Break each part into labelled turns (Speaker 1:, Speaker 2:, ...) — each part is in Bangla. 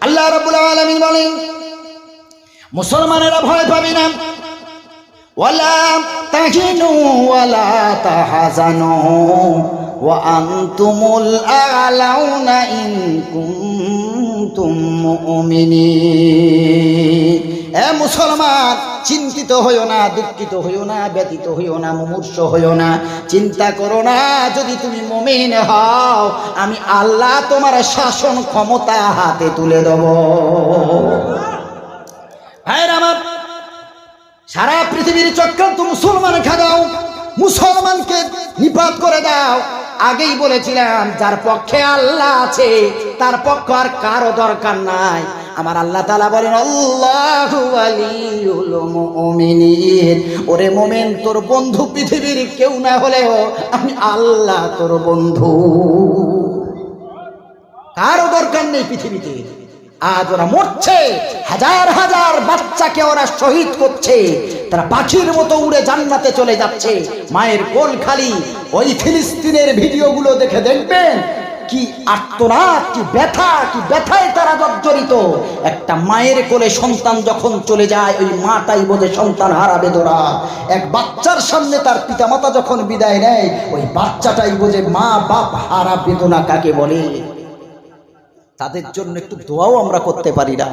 Speaker 1: আল্লাহ রাব্বুল আলমিন বলেন মুসলমানেরা ভয় পাবে না। ওয়ালা তাহিনু ওয়ালা তাহাজানু। ওয়া আনতুমুল কুনতুম মুমিনিন। এ মুসলমান, চিন্তিত হইও না, দুঃখিত হইও না ব্যতীত হইও না, মুমূর্ষ হইও না। চিন্তা করো না, যদি তুমি মুমিন হও, আমি আল্লাহ তোমার শাসন ক্ষমতা হাতে তুলে দেব। ভাইয়ের আমার, সারা পৃথিবীর চক্রান্ত মুসলমান খাদাও, মুসলমানকে নিপাত করে দাও। আগেই বলেছিলাম, যার পক্ষে আল্লাহ আছে, তার পক্ষ আর কারও দরকার নাই। আমার আল্লাহ তালা বলেন ওরে মোমেন, তোর বন্ধু পৃথিবীর কেউ না হলেও আমি আল্লাহ তোর বন্ধু। কারও দরকার নেই পৃথিবীতে। আজ ওরা মরছে। হাজার হাজার বাচ্চাকে ওরা শহীদ করছে। তারা পাখির মতো উড়ে জান্নাতে চলে যাচ্ছে। মায়ের কোল খালি। ওই ফিলিস্তিনের ভিডিওগুলো দেখে দেখবেন। কি আত্মনাদ কি ব্যথা, কি ব্যথায় তারা জর্জরিত। একটা মায়ের কোলে সন্তান যখন চলে যায়, ওই মাটাই বোধে সন্তান হারাবে তোরা এক বাচ্চার সামনে তার পিতামাতা যখন বিদায় নেয়, ওই বাচ্চাটাই বোঝে মা বাপ হারা বেদনা কাকে বলে? তাদের জন্য একটু দোয়াও আমরা করতে পারি না।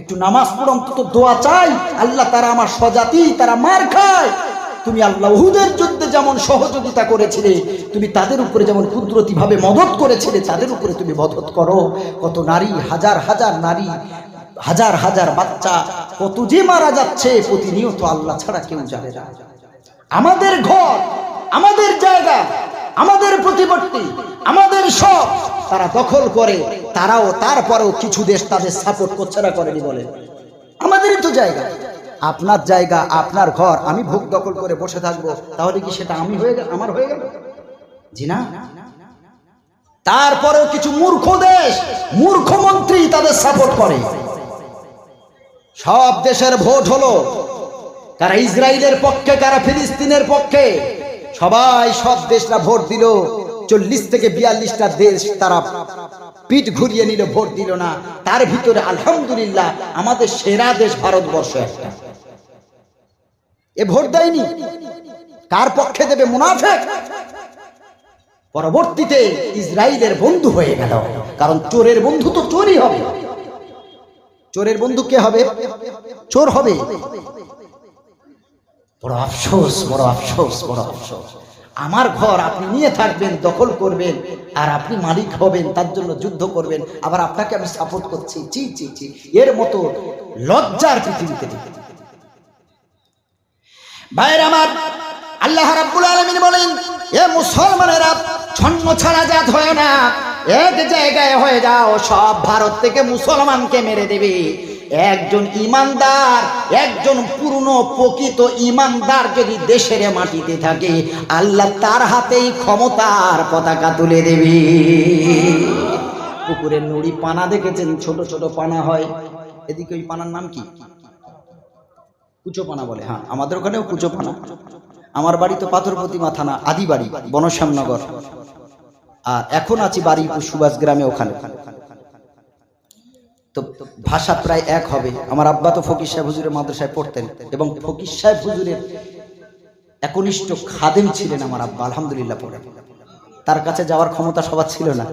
Speaker 1: একটু নামাজ পড়ো অন্তত দোয়া চাই। আল্লাহ তারা আমার স্বজাতি, তারা মার খায়। তুমি আল্লাহ উহুদের যুদ্ধে যেমন সহযোগিতা করেছিলে, তুমি তাদের উপরে যেমন কুদরতি ভাবে মদত করেছিলে, তাদের উপরে তুমি মদত করো। কত নারী, হাজার হাজার নারী, হাজার হাজার বাচ্চা, কত যে মারা যাচ্ছে, প্রতিনিয়ত আল্লাহ ছাড়া কেউ জানে না। আমাদের ঘর, আমাদের জায়গা, আমাদের প্রতিবর্তী আমাদের সব তারা দখল করে। তারাও তারপরেও কিছু দেশ তাদের সাপোর্ট করছে না করেনি বলে। আমাদেরই তো জায়গা। আপনার জায়গা, আপনার ঘর, আমি ভোগ দখল করে বসে থাকব। তাহলে কি সেটা আমি হয়ে গেল আমার হয়ে গেল? জি না? তারপরেও কিছু মূর্খ দেশ, মূর্খ মন্ত্রী তাদের সাপোর্ট করে। সব দেশের ভোট হলো। কারা ইসরায়েলের পক্ষে, কারা ফিলিস্তিনের পক্ষে। সবাই সব দেশরা ভোট দিল। চল্লিশ থেকে বিয়াল্লিশটা দেশ তারা পিঠ ঘুরিয়ে নিল ভোট দিল না। তার ভিতরে আলহামদুলিল্লাহ আমাদের সেরা দেশ ভারতবর্ষ একটা। এ ভোট দেয়নি। কার পক্ষে দেবে মুনাফেক? পরবর্তীতে ইসরায়েলের বন্ধু হয়ে গেল। কারণ চোরের বন্ধু তো চোরই হবে। চোরের বন্ধু কে হবে? চোর হবে। বড় আফসোস বড় আফসোস বড় আফসোস। আমার ঘর আপনি নিয়ে থাকবেন, দখল করবেন, আর আপনি মালিক হবেন, তার জন্য যুদ্ধ করবেন, আবার আপনাকে আমি সাপোর্ট করছি। জি জি জি এর মতো লজ্জার পৃথিবীতে ভাইয়ের আমার, আল্লাহ রাব্বুল আলামিন বলেন, এ মুসলমানেরা ছন্ন ছাড়া জাত হয় না। এক জায়গায় হয়ে যাও, সব ভারত থেকে মুসলমানকে মেরে দেবে। একজন ইমানদার, একজন পূর্ণ প্রকৃত ইমানদার যদি দেশের মাটিতে থাকে, আল্লাহ তার হাতেই ক্ষমতার পতাকা তুলে দেবে। পুকুরের নুড়ি পানা দেখেছেন? ছোট ছোট পানা হয়। এদিকে ওই পানার নাম কি? কুচোপানা বলে হ্যাঁ আমাদের ওখানেও কুচোপানা আমার বাড়ি তো পাথরপতি মাথানা আদি বাড়ি, বনশ্যামনগর। আর এখন আছি বাড়ি সুভাষ গ্রামে ওখানে। তো ভাষা প্রায় এক হবে। আমার আব্বা তো ফকির সাহেব হুজুরের মাদ্রাসায় পড়তেন এবং ফকির সাহেব হুজুরের একনিষ্ঠ খাদেম ছিলেন আমার আব্বা, আলহামদুলিল্লাহ পড়ে। তার কাছে যাওয়ার ক্ষমতা সবার ছিল না।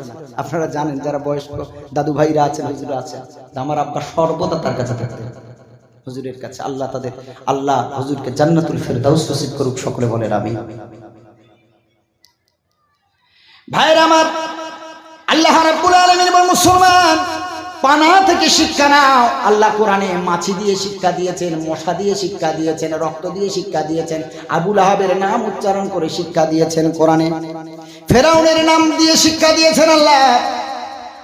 Speaker 1: আপনারা জানেন যারা বয়স্ক দাদু ভাইরা আছেন, হুজুরা আছেন আমার আব্বা সর্বদা তার কাছে থাকতেন। হুজুরের কাছে আল্লাহ তাদের, আল্লাহ হুজুরকে জান্নাতুল ফেরদাউস নসিব করুক, সকলে বলেন আমি ভাইরা আমার, আল্লাহ রাব্বুল আলামিন বলেন মুসলমান পানা থেকে শিক্ষা নাও। আল্লাহ কোরআনে মাছি দিয়ে শিক্ষা দিয়েছেন, মশা দিয়ে শিক্ষা দিয়েছেন, রক্ত দিয়ে শিক্ষা দিয়েছেন আবুল আহাবের নাম উচ্চারণ করে শিক্ষা দিয়েছেন কোরআনে। ফেরাউনের নাম দিয়ে শিক্ষা দিয়েছেন আল্লাহ।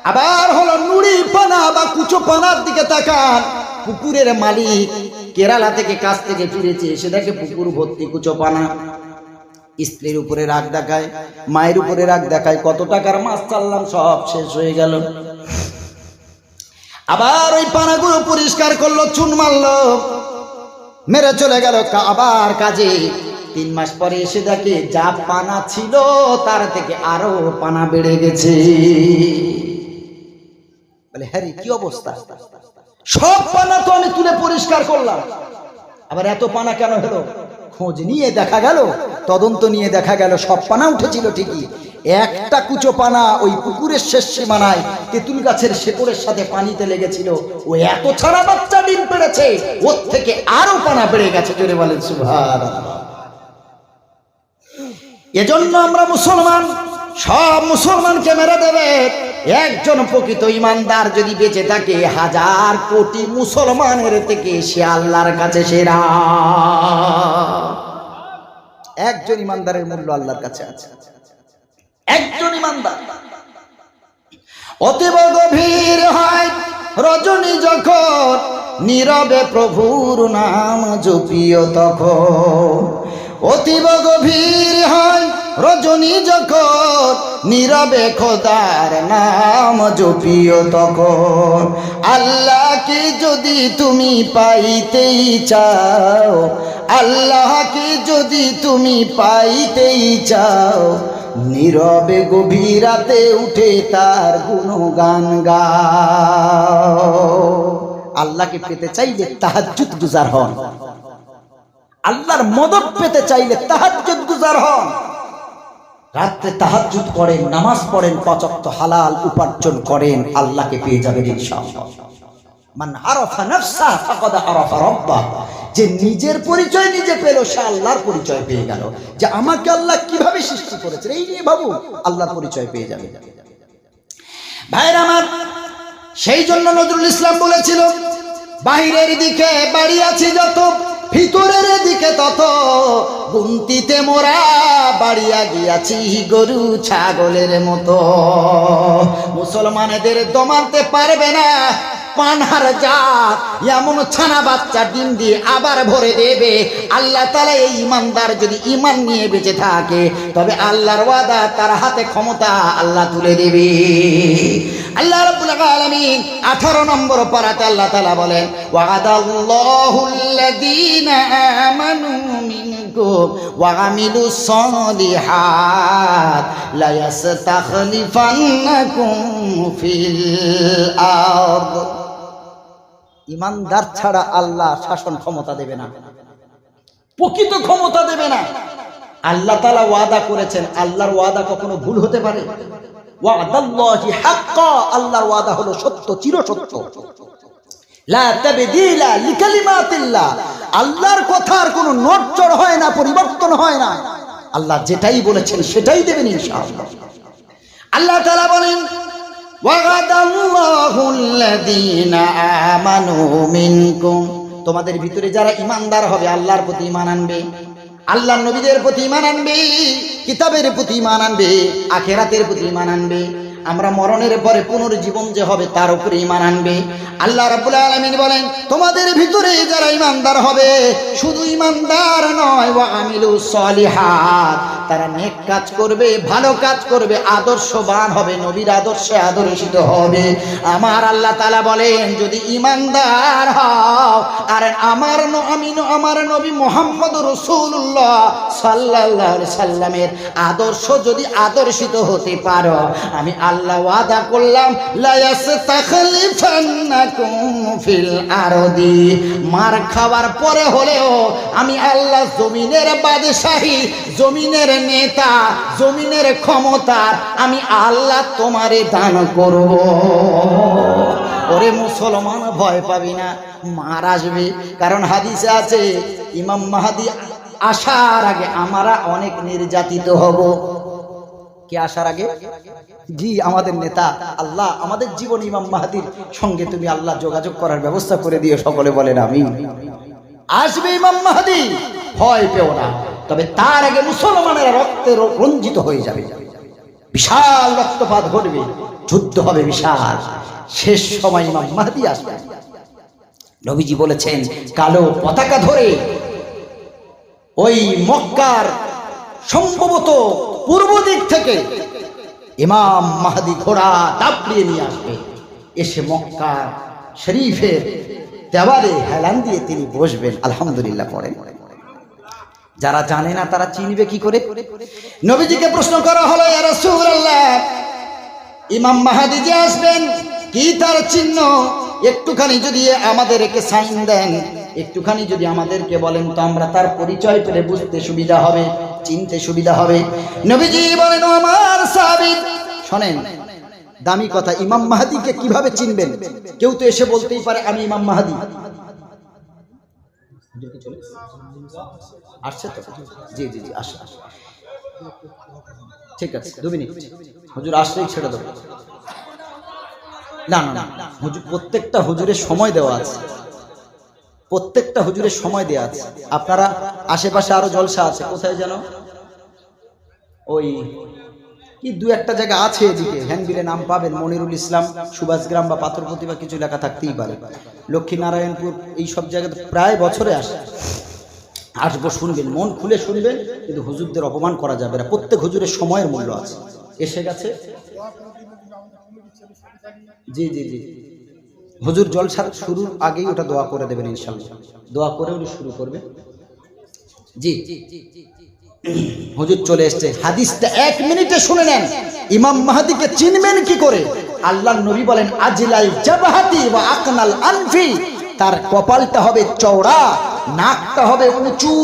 Speaker 1: আবার হলো নুড়ি পানা বা কুচো পানার দিকে তাকান। পুকুরের মালিক কেরালা থেকে কাছ থেকে ফিরেছে এসে দেখে পুকুর ভর্তি কুচো পানা। স্ত্রীর উপরে রাগ দেখায়, মায়ের উপরে রাগ দেখায়, কত টাকার মাছ চাললাম, সব শেষ হয়ে গেল। আবার ওই পানাগুলো পরিষ্কার করল চুন মারলো। মেরে চলে গেল আবার কাজে। তিন মাস পরে এসে দেখে যা পানা ছিল তার থেকে আরও পানা বেড়ে গেছে। বলে হ্যাঁ রে, কি অবস্থা? সব পানা তো আমি তুলে পরিষ্কার করলাম। আবার এত পানা কেন হলো? খোঁজ নিয়ে দেখা গেল। তদন্ত নিয়ে দেখা গেল, সব পানা উঠেছিল ঠিকই। একটা কুচো পানা ওই পুকুরের শেষ সীমানায় তেঁতুল গাছের শেকড়ের সাথে পানিতে লেগেছিল। ও এত ছাড়া বাচ্চা ডিম পেড়েছে, ওর থেকে আরও পানা বেড়ে গেছে, জোরে বলেন সুভার এজন্য আমরা মুসলমান, সব মুসলমানকে মেরে দেবে। একজন প্রকৃত ইমানদার যদি বেঁচে থাকে, হাজার কোটি মুসলমানের থেকে সে আল্লাহর কাছে সেরা। একজন ইমানদারের মূল্য আল্লাহর কাছে আছে। একজন ইমানদার। অতীব গভীর হয় রজনী যখন, নীরবে প্রভুর নাম জপিও তখন। অতীব গভীর হয় রজনী যখন নীরবে খোদার নাম জপিও তখন। আল্লাহকে যদি তুমি পাইতেই চাও, আল্লাহকে যদি তুমি পাইতেই চাও, নীরবে গভীরাতে উঠে তার গুণগান গাও। আল্লাহকে পেতে চাইলে তাহাজ্জুদ গুজার হন। আল্লাহর মদত পেতে চাইলে তাহাজ্জুদ গুজার হন। রাত্রে তাহাজ্জুদ করেন, নামাজ পড়েন, পচক্ত হালাল উপার্জন করেন, আল্লাহকে পেয়ে যাবেন ইনশাআল্লাহ। মান আরাফা নাফসা ফাকাদ আরাফা রাব্বাহ যে নিজের পরিচয় নিজে পেল, সে আল্লাহর পরিচয় পেয়ে গেল। যে আমাকে আল্লাহ কীভাবে সৃষ্টি করেছে এই নিয়ে ভাবু, আল্লাহর পরিচয় পেয়ে যাবে। ভাইরা আমার, সেই জন্য নজরুল ইসলাম বলেছিল, বাহিরের দিকে বাড়ি আছে যত ভিতরের দিকে তত গুন্তিতে মোরা বাড়িয়া গিয়াছি গরু ছাগলের মতো। মুসলমানেদের দমাতে পারবে না পানহার জাত, এমন ছানা বাচ্চা ডিম দিয়ে আবার ভরে দেবে। আল্লাহ তালা এই ইমানদার যদি ইমান নিয়ে বেঁচে থাকে, তবে আল্লাহর ওয়াদা তার হাতে ক্ষমতা আল্লাহ তুলে দেবে। আল্লাহ 18 নম্বর পারাতে আল্লাহ তাআলা বলেন ওয়াদাল্লাহুল্লাযীনা ফিল ইমানদার ছাড়া আল্লাহ শাসন ক্ষমতা দেবে না। প্রকৃত ক্ষমতা দেবে না। আল্লাহ তালা ওয়াদা করেছেন, আল্লাহর ওয়াদা কখনো ভুল হতে পারে? আল্লাহর ওয়াদা হলো সত্য চির সত্য হয় না, পরিবর্তন হয় না। আল্লাহ যেটাই বলেছেন সেটাই দেবেন আল্লাহ তাআলা বলেন তোমাদের ভিতরে যারা ইমানদার হবে, আল্লাহর প্রতি ইমান আনবে, আল্লাহর নবীদের প্রতি ইমান আনবে, কিতাবের প্রতি ইমান আনবে, আখেরাতের প্রতি ইমান আনবে, আমরা মরণের পরে পুনর্জীবন যে হবে তার উপরে ইমান আনবে। আল্লাহ রাব্বুল আলামিন বলেন, তোমাদের ভিতরে যারা ইমানদার হবে, শুধু ইমানদার নয় আমিলু সলিহাত তারা নেক কাজ করবে, ভালো কাজ করবে, আদর্শবান হবে, নবীর আদর্শে আদর্শিত হবে। আমার আল্লাহ তালা বলেন, যদি ইমানদার হও, আর আমার আমি আমার নবী মোহাম্মদ রসুল্লাহ আলাইহি সাল্লামের আদর্শ যদি আদর্শিত হতে পারো, আমি আল্লাহ ওয়াদা করলাম মার খাওয়ার পরে হলেও আমি আল্লাহ জমিনের বাদশাহী, জমিনের নেতা, জমিনের ক্ষমতা, আমি আল্লাহ তোমারে দান করব। ওরে মুসলমান, ভয় পাবি না, মার আসবে। কারণ হাদিসে আছে, ইমাম মাহাদি আসার আগে আমরা অনেক নির্যাতিত হব। কে আসার আগে? জি, আমাদের নেতা, আল্লাহ। আমাদের জীবন ইমাম মাহাদির সঙ্গে তুমি আল্লাহ যোগাযোগ করার ব্যবস্থা করে দিও, সকলে বলেন আমি আসবে ইমাম মাহাদি, ভয় পেও না। তবে তার আগে মুসলমানেরা রক্তে রঞ্জিত হয়ে যাবে। বিশাল রক্তপাত ঘটবে, যুদ্ধ হবে বিশাল। শেষ সময় ইমাম মাহাদি আসবে। নবীজি বলেছেন, কালো পতাকা ধরে ওই মক্কার সম্ভবত পূর্ব দিক থেকে ইমাম মাহাদি ঘোড়া দাপড়িয়ে নিয়ে আসবে। এসে মক্কা শরীফের দেওয়ালে হেলান দিয়ে তিনি বসবেন। আলহামদুলিল্লাহ, পড়েন। যারা জানে না তারা চিনবে কি করে? নবীজিকে প্রশ্ন করা হলো ইমাম মাহাদি যে আসবেন, কি তার চিহ্ন? একটুখানি যদি আমাদেরকে সাইন দেন, একটুখানি যদি আমাদেরকে বলেন, তো আমরা তার পরিচয় পেলে বুঝতে সুবিধা হবে, চিনতে সুবিধা হবে। নবীজি বলেন আমার সাবিত শোনেন, দামি কথা, ইমাম মাহাদিকে কীভাবে চিনবেন? কেউ তো এসে বলতেই পারে, আমি ইমাম মাহাদি। আসছে তো? জি জি জি আসে আসে। ঠিক আছে, দু মিনিট। হুজুর আসলেই ছেড়ে দেবো। না না না, হুজুর, প্রত্যেকটা হুজুরের সময় দেওয়া আছে। প্রত্যেকটা হুজুরের সময় দেওয়া আছে। আপনারা আশেপাশে আরও জলসা আছে। কোথায় যেন? ওই কি দু একটা জায়গা আছে এদিকে? হ্যান্ডবিলে নাম পাবেন মনিরুল ইসলাম সুভাষগ্রাম বা পাথরপতি বা কিছু লেখা থাকতেই পারে। লক্ষ্মীনারায়ণপুর, এই সব জায়গাতে প্রায় বছরে আসে। আসব শুনবেন, মন খুলে শুনবেন, কিন্তু হুজুরদের অপমান করা যাবে না। প্রত্যেক হুজুরের সময়ের মূল্য আছে। এসে গেছে? জি জি জি। হুজুর জলসার শুরুর আগেই ওটা দোয়া করে দেবেন ইনশাল্লাহ দোয়া করে উনি শুরু করবে জি জি জি জি। হুজুর চলে এসছে। হাদিসটা এক মিনিটে শুনে নেন। ইমাম মাহাদিকে চিনবেন কি করে? আল্লাহ নবী বলেন, আজিলাল জাবাহাতি বা আকনাল আনফি। তার কপালটা হবে চওড়া, নাকটা হবে উঁচু,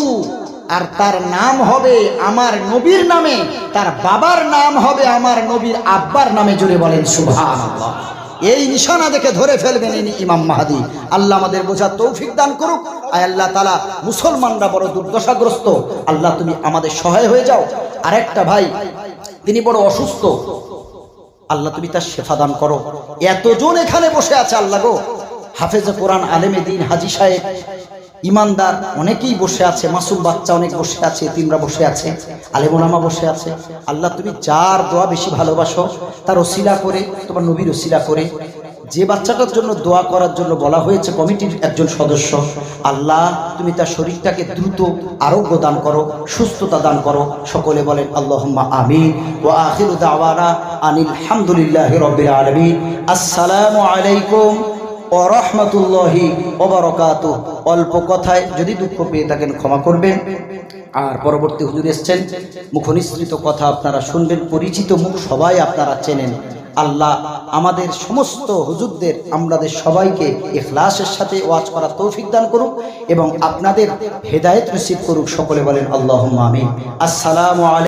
Speaker 1: আর তার নাম হবে আমার নবীর নামে। তার বাবার নাম হবে আমার নবীর আব্বার নামে জুড়ে বলেন, সুবহানাল্লাহ। এই নিশানা দেখে ধরে ফেলবেন ইনি ইমাম মাহাদি। আল্লাহ আমাদের বোঝার তৌফিক দান করুক। আর আল্লাহ তালা মুসলমানরা বড় দুর্দশাগ্রস্ত। আল্লাহ তুমি আমাদের সহায় হয়ে যাও। আর একটা ভাই, তিনি বড় অসুস্থ। আল্লাহ তুমি তার শেফা দান করো। এতজন এখানে বসে আছে, আল্লাহ গো। হাফেজ কোরআন আলেমে দিন হাজি সাহেব। ইমানদার অনেকেই বসে আছে, মাসুম বাচ্চা অনেক বসে আছে তিমরা বসে আছে আলেমোলামা বসে আছে। আল্লাহ তুমি যার দোয়া বেশি ভালোবাসো, তার ওসিলা করে, তোমার নবীর ওসিলা করে। যে বাচ্চাটার জন্য দোয়া করার জন্য বলা হয়েছে, কমিটির একজন সদস্য, আল্লাহ তুমি তার শরীরটাকে দ্রুত আরোগ্য দান করো, সুস্থতা দান করো। সকলে বলেন, আল্লাহুম্মা আমিন। ও আখিরু আনিল হামদুলিল্লাহি রাব্বিল আলামিন। আসসালামু আলাইকুম রহমতুল্লাহি ওবরকাত। অল্প কথায় যদি দুঃখ পেয়ে থাকেন ক্ষমা করবেন। আর পরবর্তী হুজুর এসছেন, মুখনিসৃত কথা আপনারা শুনবেন, পরিচিত মুখ সবাই আপনারা চেনেন। আল্লাহ আমাদের সমস্ত হুজুরদের আমাদের সবাইকে ইখলাসের সাথে ওয়াজ করার তৌফিক দান করুক এবং আপনাদের হেদায়েত নসিব করুক, সকলে বলেন আল্লাহ আমিন। আসসালামু আলাইকুম।